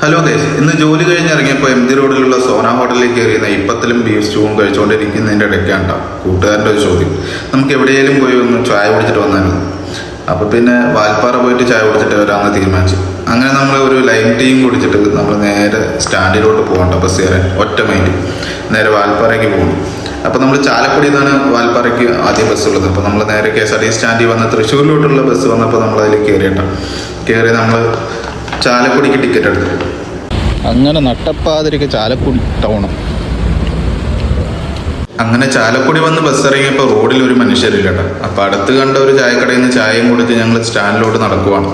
Hello guys ഇന്ന് ജോലി കഴിഞ്ഞ് ഇറങ്ങിയപ്പോൾ എം ജി റോഡിലുള്ള സോന ഹോട്ടലിൽ കയറിയിരുന്ന ഇപ്പത്തിലും ബീഫ് സ്റ്റൂവും കഴിച്ചുകൊണ്ടിരിക്കുന്നതിന്റെ ഇടയ്ക്കാണ്ട കൂട്ടുകാരന്റെ ഒരു ചോദ്യം. നമുക്ക് എവിടെയെങ്കിലും പോയി ഒന്ന് ചായ കുടിച്ചിട്ട് വന്നാലും അപ്പോൾ പിന്നെ വാൽപ്പാറ പോയിട്ട് ചായ കുടിച്ചിട്ട് വരാമെന്ന് തീരുമാനിച്ചു. അങ്ങനെ നമ്മൾ ഒരു ലൈം ടീയും കുടിച്ചിട്ട് നമ്മൾ നേരെ സ്റ്റാൻഡിലോട്ട് പോകണ്ട ബസ് കയറാൻ ഒറ്റ മൈൻഡ് നേരെ വാൽപ്പാറയ്ക്ക് പോകുന്നു അപ്പോൾ നമ്മൾ ചാലക്കുടിയിൽ നിന്നാണ് വാൽപ്പാറയ്ക്ക് ആദ്യ ബസ്സുള്ളത് അപ്പോൾ നമ്മൾ നേരെ കെ എസ് ആർ ടി സ്റ്റാൻഡിൽ വന്ന് തൃശ്ശൂരിലോട്ടുള്ള ബസ് വന്നപ്പോൾ നമ്മൾ അതിൽ കയറിയിട്ടാണ് കയറി നമ്മൾ ചാലക്കുടിക്ക് ടിക്കറ്റ് എടുത്തു. അങ്ങനെ നട്ടപ്പാതിരിക്ക് ചാലക്കുടി ടൗണ് അങ്ങനെ ചാലക്കുടി വന്ന് ബസ് ഇറങ്ങിയപ്പോൾ റോഡിൽ ഒരു മനുഷ്യരില്ല കേട്ടോ. അപ്പോൾ അടുത്ത് കണ്ട ഒരു ചായക്കടയിൽ നിന്ന് ചായയും കുടിച്ച് ഞങ്ങൾ സ്റ്റാൻഡിലോട്ട് നടക്കുവാണ്.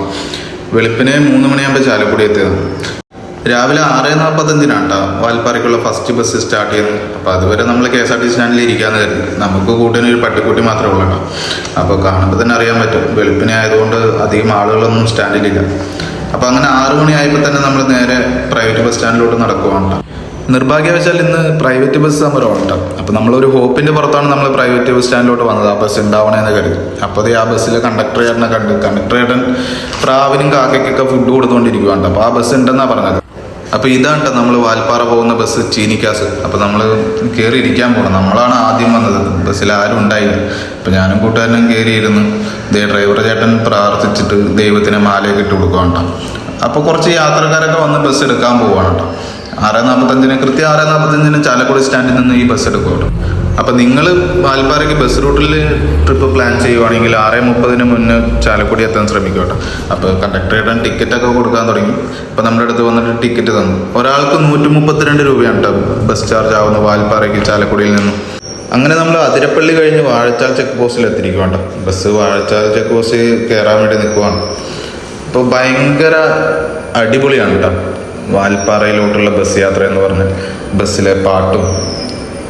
വെളുപ്പിനെ മൂന്ന് മണിയാകുമ്പോൾ ചാലക്കുടി എത്തിയത്. രാവിലെ ആറ് നാൽപ്പത്തഞ്ചിനാണ് കേട്ടോ. വാൽപ്പാറയ്ക്കുള്ള ഫസ്റ്റ് ബസ് സ്റ്റാർട്ട് ചെയ്യുന്നത്. അപ്പോൾ അതുവരെ നമ്മൾ കെ എസ് ആർ ടി സ്റ്റാൻഡിൽ ഇരിക്കാമെന്ന് കരുതി. നമുക്ക് കൂട്ടിന് ഒരു പട്ടിക്കുട്ടി മാത്രമേ ഉള്ളൂ കേട്ടോ. അപ്പോൾ കാണുമ്പോൾ തന്നെ അറിയാൻ പറ്റും. വെളുപ്പിനെ ആയതുകൊണ്ട് അധികം ആളുകളൊന്നും സ്റ്റാൻഡിലില്ല അപ്പോൾ അങ്ങനെ ആറു മണിയായപ്പോൾ തന്നെ നമ്മൾ നേരെ പ്രൈവറ്റ് ബസ് സ്റ്റാൻഡിലോട്ട് നടക്കുവാണ് ട്ടോ. നിർഭാഗ്യവശാൽ ഇന്ന് പ്രൈവറ്റ് ബസ് നമ്മൾ ഓട്ടം അപ്പോൾ നമ്മളൊരു ഹോപ്പിന്റെ പുറത്താണ് നമ്മൾ പ്രൈവറ്റ് ബസ് സ്റ്റാൻഡിലോട്ട് വന്നത്. ആ ബസ് ഉണ്ടാവണേന്ന് കരുതി. അപ്പോൾ ആ ബസ്സിലെ കണ്ടക്ടർ ചേട്ടനെ കണ്ട്. കണ്ടക്ടർ ചേട്ടൻ പ്രാവിനും കാക്കയ്ക്കൊക്കെ ഫുഡ് കൊടുത്തുകൊണ്ടിരിക്കുകയാണ് അപ്പോൾ ആ ബസ് ഉണ്ടെന്നാണ് പറഞ്ഞത്. അപ്പോൾ ഇതാണ് നമ്മൾ വാൽപ്പാറ പോകുന്ന ബസ് ചീനിക്കാസ്. അപ്പോൾ നമ്മൾ കയറി ഇരിക്കാൻ പോകണം നമ്മളാണ് ആദ്യം വന്നത്. ബസ്സിൽ ആരും ഉണ്ടായില്ല. അപ്പോൾ ഞാനും കൂട്ടുകാരനും കയറിയിരുന്നു ദേ ഡ്രൈവർ ചേട്ടൻ പ്രാർത്ഥിച്ചിട്ട് ദൈവത്തിന് മാലയൊക്കെ ഇട്ട് കൊടുക്കുകയാണ് അപ്പൊ അപ്പോൾ കുറച്ച് യാത്രക്കാരൊക്കെ വന്ന് ബസ് എടുക്കാൻ പോവാണ് കേട്ടോ ആറ് നാൽപ്പത്തഞ്ചിന് കൃത്യം ആറ് നാൽപ്പത്തഞ്ചിന് ചാലക്കുടി സ്റ്റാൻഡിൽ നിന്ന് ഈ ബസ് എടുക്കും കേട്ടോ അപ്പം നിങ്ങൾ വാൽപ്പാറയ്ക്ക് ബസ് റൂട്ടിൽ ട്രിപ്പ് പ്ലാൻ ചെയ്യുവാണെങ്കിൽ ആറ് മുപ്പതിന് മുന്നേ ചാലക്കുടി എത്താൻ ശ്രമിക്കുക കേട്ടോ. അപ്പോൾ കണ്ടക്ടറുടെ ടിക്കറ്റൊക്കെ കൊടുക്കാൻ തുടങ്ങി. അപ്പോൾ നമ്മുടെ അടുത്ത് വന്നിട്ട് ടിക്കറ്റ് തന്നു. ഒരാൾക്ക് നൂറ്റി മുപ്പത്തിരണ്ട് രൂപയാണ് കേട്ടോ ബസ് ചാർജ് ആവുന്ന വാൽപ്പാറയ്ക്ക് ചാലക്കുടിയിൽ നിന്നും. അങ്ങനെ നമ്മൾ അതിരപ്പള്ളി കഴിഞ്ഞ് വാഴച്ചാൽ ചെക്ക് പോസ്റ്റിൽ എത്തിയിരിക്കുവാണ് ബസ് വാഴച്ചാൽ ചെക്ക് പോസ്റ്റ് കയറാൻ വേണ്ടി നിൽക്കുവാണ് ഇപ്പോൾ ഭയങ്കര അടിപൊളിയാണ് കേട്ടോ വാൽപ്പാറയിലോട്ടുള്ള ബസ് യാത്ര എന്ന് പറഞ്ഞാൽ. ബസ്സിലെ പാട്ടും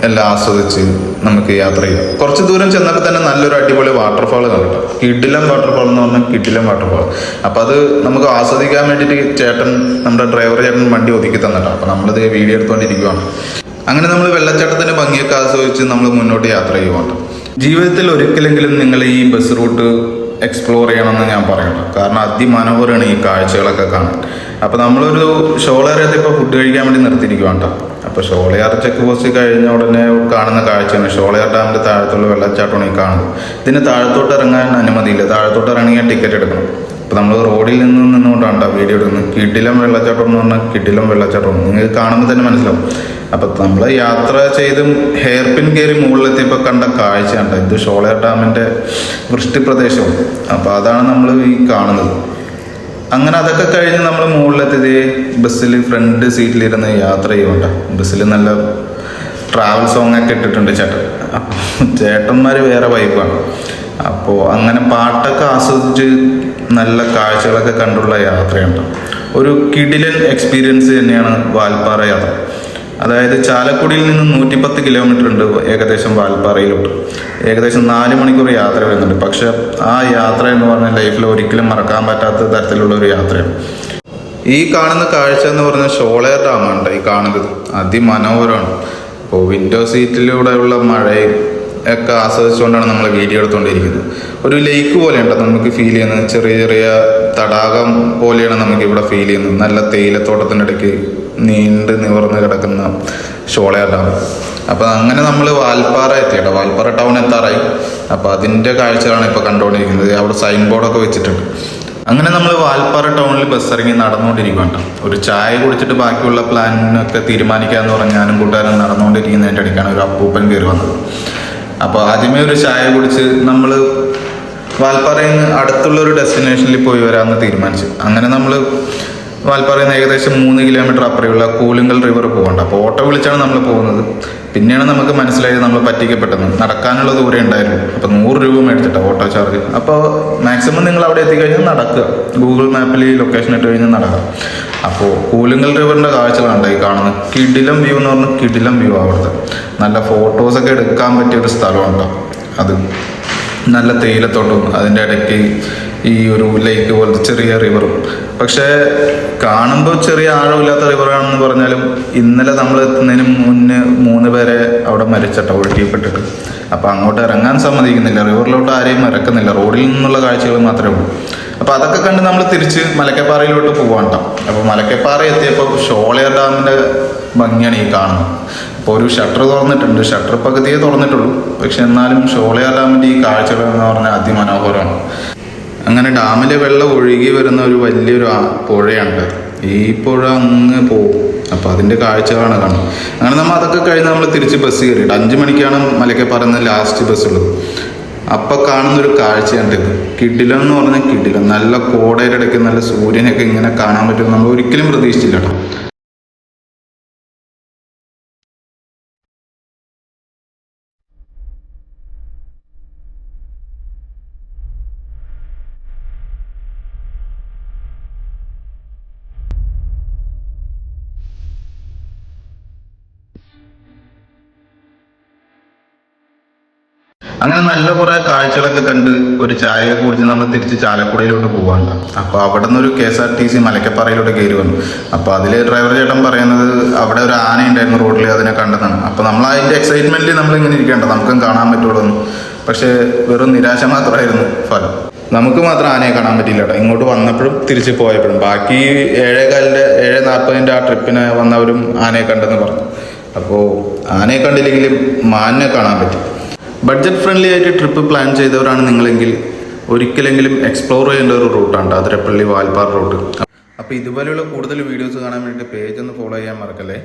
എല്ലാം ആസ്വദിച്ച് നമുക്ക് യാത്ര ചെയ്യാം. കുറച്ച് ദൂരം ചെന്നപ്പോൾ തന്നെ നല്ലൊരു അടിപൊളി വാട്ടർഫാൾ കണ്ടു കിഡിലം വാട്ടർഫാൾ എന്ന് പറഞ്ഞാൽ കിഡിലം വാട്ടർഫാൾ അപ്പം അത് നമുക്ക് ആസ്വദിക്കാൻ വേണ്ടിയിട്ട് ചേട്ടൻ നമ്മുടെ ഡ്രൈവർ ചേട്ടൻ വണ്ടി ഒതുക്കി തന്നിട്ടാണ്. അപ്പം നമ്മളിത് വീഡിയോ എടുത്തുകൊണ്ടിരിക്കുവാണ്. അങ്ങനെ നമ്മൾ വെള്ളച്ചാട്ടത്തിന്റെ ഭംഗിയൊക്കെ ആസ്വദിച്ച് നമ്മൾ മുന്നോട്ട് യാത്ര ചെയ്യുവാണ്. ജീവിതത്തിൽ ഒരിക്കലെങ്കിലും നിങ്ങൾ ഈ ബസ് റൂട്ട് എക്സ്പ്ലോർ ചെയ്യണമെന്ന് ഞാൻ പറയുന്നത് കാരണം അതിമനോഹരമാണ് ഈ കാഴ്ചകളൊക്കെ കാണാൻ. അപ്പോൾ നമ്മളൊരു ഷോളേറിയത്ത് ഇപ്പോൾ ഫുഡ് കഴിക്കാൻ വേണ്ടി നിർത്തിയിരിക്കുകയാണ് കേട്ടോ അപ്പോൾ ഷോളയാർ ചെക്ക് പോസ്റ്റ് കഴിഞ്ഞ ഉടനെ കാണുന്ന കാഴ്ചയാണ്. ഷോളയാർ ഡാമിന്റെ താഴത്തുള്ള വെള്ളച്ചാട്ടമാണ് ഈ കാണുന്നത്. ഇതിന് താഴത്തോട്ട് ഇറങ്ങാൻ അനുമതിയില്ല. താഴത്തോട്ട് ഇറങ്ങിയാൽ ടിക്കറ്റ് എടുക്കണം. അപ്പോൾ നമ്മൾ റോഡിൽ നിന്ന് നിന്നുകൊണ്ടാണ് വീഡിയോ എടുക്കുന്നത്. കിടിലം വെള്ളച്ചാട്ടം എന്ന് പറഞ്ഞാൽ കിടിലം വെള്ളച്ചാട്ടം. നിങ്ങൾക്ക് കാണുമ്പോൾ തന്നെ മനസ്സിലാവും. അപ്പം നമ്മൾ യാത്ര ചെയ്തും ഹെയർ പിൻ കയറി മുകളിലെത്തിയപ്പോൾ കണ്ട കാഴ്ചയുണ്ട്. ഇത് ഷോളയർ ഡാമിന്റെ വൃഷ്ടിപ്രദേശവും അപ്പോൾ അതാണ് നമ്മൾ ഈ കാണുന്നത്. അങ്ങനെ അതൊക്കെ കഴിഞ്ഞ് നമ്മൾ മുകളിലെത്തിയത് ബസ്സിൽ ഫ്രണ്ട് സീറ്റിലിരുന്ന് യാത്ര ചെയ്യുന്നുണ്ട് ബസ്സിൽ നല്ല ട്രാവൽ സോങ് ഒക്കെ ഇട്ടിട്ടുണ്ട് ചേട്ടൻ. ചേട്ടന്മാർ വേറെ വൈബാണ് അപ്പോൾ അങ്ങനെ പാട്ടൊക്കെ ആസ്വദിച്ച് നല്ല കാഴ്ചകളൊക്കെ കണ്ടുള്ള യാത്രയുണ്ട് ഒരു കിടിലൻ എക്സ്പീരിയൻസ് തന്നെയാണ് വാൽപ്പാറ യാത്ര. അതായത് ചാലക്കുടിയിൽ നിന്ന് നൂറ്റിപ്പത്ത് കിലോമീറ്റർ ഉണ്ട് ഏകദേശം വാൽപ്പാറയിലോട്ട്. ഏകദേശം നാല് മണിക്കൂർ യാത്ര വരുന്നുണ്ട്. പക്ഷെ ആ യാത്ര എന്ന് പറഞ്ഞാൽ ലൈഫിൽ ഒരിക്കലും മറക്കാൻ പറ്റാത്ത തരത്തിലുള്ള ഒരു യാത്രയാണ്. ഈ കാണുന്ന കാഴ്ച എന്ന് പറഞ്ഞാൽ ഷോളേർ ഡാമാണ് ഈ കാണുന്നത്. അതിമനോഹരമാണ്. അപ്പോൾ വിൻഡോ സീറ്റിലൂടെയുള്ള മഴയും ഒക്കെ ആസ്വദിച്ചുകൊണ്ടാണ് നമ്മൾ വീഡിയോ എടുത്തുകൊണ്ടിരിക്കുന്നത് ഒരു ലേക്ക് പോലെയുണ്ട്. നമുക്ക് ഫീൽ ചെയ്യുന്നത് ചെറിയ ചെറിയ തടാകം പോലെയാണ് നമുക്ക് ഇവിടെ ഫീൽ ചെയ്യുന്നത്. നല്ല തേയിലത്തോട്ടത്തിന്റെ ഇടയ്ക്ക് നീണ്ട് നിവർന്ന് കിടക്കുന്ന ഷോളയർ ഡാം അപ്പോൾ അങ്ങനെ നമ്മൾ വാൽപ്പാറ എത്തിയിട്ടോ. വാൽപ്പാറ ടൗൺ എത്താറായി. അപ്പോൾ അതിന്റെ കാഴ്ചകളാണ് ഇപ്പോൾ കണ്ടുകൊണ്ടിരിക്കുന്നത്. അവിടെ സൈൻ ബോർഡൊക്കെ വെച്ചിട്ടുണ്ട്. അങ്ങനെ നമ്മൾ വാൽപ്പാറ ടൗണിൽ ബസ് ഇറങ്ങി നടന്നുകൊണ്ടിരിക്കുകയാണ് ഒരു ചായ കുടിച്ചിട്ട് ബാക്കിയുള്ള പ്ലാനൊക്കെ തീരുമാനിക്കാമെന്ന് പറഞ്ഞ് ഞാനും കൂട്ടുകാരൻ നടന്നുകൊണ്ടിരിക്കുന്നതിന്റെ ഇടയ്ക്കാണ് ഒരു അപ്പൂപ്പൻ കയറി വന്നത്. അപ്പോൾ ആദ്യമേ ഒരു ചായ കുടിച്ച് നമ്മൾ വാൽപ്പാറയിൽ നിന്ന് അടുത്തുള്ള ഒരു ഡെസ്റ്റിനേഷനിൽ പോയി വരാമെന്ന് തീരുമാനിച്ചു. അങ്ങനെ നമ്മൾ വാൽപ്പാറയിൽ ഏകദേശം മൂന്ന് കിലോമീറ്റർ അപ്പുറയുള്ള കൂലുങ്കൽ റിവർ പോകണ്ട. അപ്പോൾ ഓട്ടോ വിളിച്ചാണ് നമ്മൾ പോകുന്നത്. പിന്നെയാണ് നമുക്ക് മനസ്സിലായത് നമ്മൾ പറ്റിക്കപ്പെട്ടത് നടക്കാനുള്ള ദൂരം ഉണ്ടായിരുന്നു. അപ്പോൾ നൂറ് രൂപ മേടിച്ചിട്ടാണ് ഓട്ടോ ചാർജ്. അപ്പോൾ മാക്സിമം നിങ്ങൾ അവിടെ എത്തിക്കഴിഞ്ഞാൽ നടക്കുക. ഗൂഗിൾ മാപ്പിൽ ഈ ലൊക്കേഷൻ ഇട്ട് കഴിഞ്ഞാൽ നടക്കുക. അപ്പോൾ കൂലുങ്കൽ റിവറിന്റെ കാഴ്ചകളാണ് ഈ കാണുന്നത്. കിടിലം വ്യൂ എന്ന് പറഞ്ഞാൽ കിടിലം വ്യൂ അവിടുത്തെ. നല്ല ഫോട്ടോസൊക്കെ എടുക്കാൻ പറ്റിയ ഒരു സ്ഥലമുണ്ടോ അത് നല്ല തേയിലത്തോട്ടവും അതിന്റെ ഇടയ്ക്ക് ഈ ഒരു ലേക്ക് പോലത്തെ ചെറിയ റിവറും പക്ഷേ കാണുമ്പോൾ ചെറിയ ആഴമില്ലാത്ത റിവറാണെന്ന് പറഞ്ഞാലും ഇന്നലെ നമ്മൾ എത്തുന്നതിന് മുന്നേ മൂന്ന് പേരെ അവിടെ മരിച്ചട്ടോ ഒഴുക്കിപ്പെട്ടിട്ട് അപ്പോൾ അങ്ങോട്ട് ഇറങ്ങാൻ സമ്മതിക്കുന്നില്ല. റിവറിലോട്ട് ആരെയും മരക്കുന്നില്ല റോഡിൽ നിന്നുള്ള കാഴ്ചകൾ മാത്രമേ ഉള്ളൂ. അപ്പോൾ അതൊക്കെ കണ്ട് നമ്മൾ തിരിച്ച് മലക്കപ്പാറയിലോട്ട് പോകണ്ട അപ്പോൾ മലക്കപ്പാറ എത്തിയപ്പോൾ ഷോളയാർ ഡാമിന്റെ ഭംഗിയാണ് ഈ കാണുന്നത്. അപ്പോൾ ഒരു ഷട്ടർ തുറന്നിട്ടുണ്ട്. ഷട്ടർ പകുതിയെ തുറന്നിട്ടുള്ളൂ. പക്ഷെ എന്നാലും ഷോളയാർ ഡാമിന്റെ ഈ കാഴ്ചകൾ എന്ന് പറഞ്ഞാൽ അതിമനോഹരമാണ്. അങ്ങനെ ഡാമിലെ വെള്ളം ഒഴുകി വരുന്ന ഒരു വലിയൊരു പുഴയുണ്ട്. ഈ പുഴ അങ്ങ് പോകും. അപ്പം അതിന്റെ കാഴ്ചകളാണ് കാണും അങ്ങനെ നമ്മൾ അതൊക്കെ കഴിഞ്ഞ് നമ്മൾ തിരിച്ച് ബസ് കയറിയിട്ട് അഞ്ച് മണിക്കാണ് മലക്കപ്പാറന്ന് ലാസ്റ്റ് ബസ് ഉള്ളത്. അപ്പം കാണുന്നൊരു കാഴ്ചയുണ്ട്. കിടിലം എന്ന് പറഞ്ഞാൽ കിടിലം. നല്ല കോടയുടെ ഇടയ്ക്ക് നല്ല സൂര്യനൊക്കെ ഇങ്ങനെ കാണാൻ പറ്റും. നമ്മൾ ഒരിക്കലും പ്രതീക്ഷിച്ചില്ല കേട്ടോ അങ്ങനെ നല്ല കുറെ കാഴ്ചകളൊക്കെ കണ്ട് ഒരു ചായ കുടിച്ച് നമ്മൾ തിരിച്ച് ചാലക്കുടയിലോട്ട് പോകാണ്ട അപ്പോൾ അവിടെ നിന്ന് ഒരു K S R T C മലക്കപ്പാറയിലോട്ട് കയറി വന്നു. അപ്പോൾ അതിൽ ഡ്രൈവർ ചേട്ടൻ പറയുന്നത് അവിടെ ഒരു ആന ഉണ്ടായിരുന്നു റോഡിൽ അതിനെ കണ്ടതാണ്. അപ്പോൾ നമ്മൾ അതിന്റെ എക്സൈറ്റ്മെന്റിൽ നമ്മൾ ഇങ്ങനെ ഇരിക്കേണ്ട. നമുക്കും കാണാൻ പറ്റുള്ളൂ പക്ഷേ വെറും നിരാശ മാത്രമായിരുന്നു ഫലം. നമുക്ക് മാത്രം ആനയെ കാണാൻ പറ്റില്ല ഇങ്ങോട്ട് വന്നപ്പോഴും തിരിച്ച് പോയപ്പോഴും. ബാക്കി ഏഴേകാലിന്റെ ഏഴ് നാൽപ്പതിന്റെ ആ ട്രിപ്പിന് വന്നവരും ആനയെ കണ്ടെന്ന് പറഞ്ഞു. അപ്പോൾ ആനയെ കണ്ടില്ലെങ്കിലും മാനിനെ കാണാൻ പറ്റി. ബഡ്ജറ്റ് ഫ്രണ്ട്ലി ആയിട്ട് ട്രിപ്പ് പ്ലാൻ ചെയ്തവരാണ് നിങ്ങളെങ്കിൽ ഒരിക്കലെങ്കിലും എക്സ്പ്ലോർ ചെയ്യേണ്ട ഒരു റൂട്ടാണ് അതിരപ്പള്ളി വാൽപ്പാറ റൂട്ട് അപ്പോൾ ഇതുപോലെയുള്ള കൂടുതൽ വീഡിയോസ് കാണാൻ വേണ്ടിയിട്ട് പേജ് ഒന്ന് ഫോളോ ചെയ്യാൻ മറക്കല്ലേ?